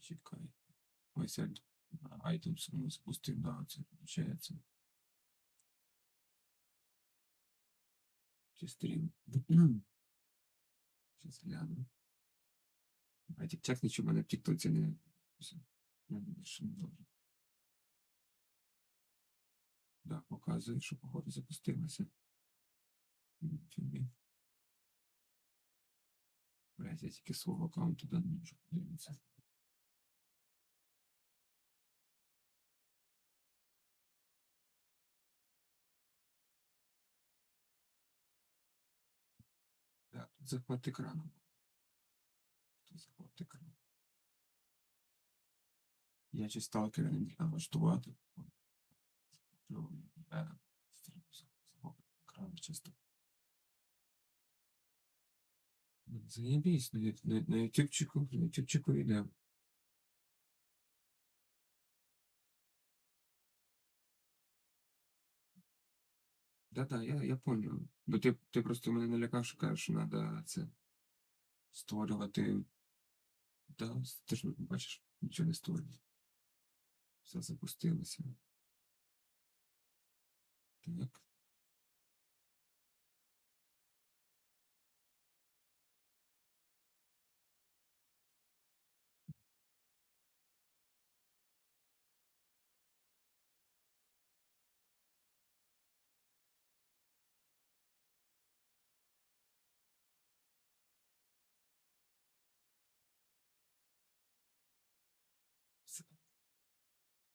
Чекай. Ось items ну, спустив, да, це виходить. Чи стрім. Щас гляну. А тік нічого мене в тіктоці не. Я думаю, що не дуже. Да, показує, що походу запустилося. Блять, я тільки свого аккаунту да, не можу подивитися. Захват екрану. Захват екрану. Я чи сталкера не міг налаштувати. Ну, е, екрану чисто. Заєбісь, на, ютубчику, на ютубчику йде. Да-да, я, я понял. Бо ти, ти просто мене налякав, що кажеш, що треба це створювати. Да, ти ж бачиш, нічого не створює. Все запустилося. Так.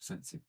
expensive.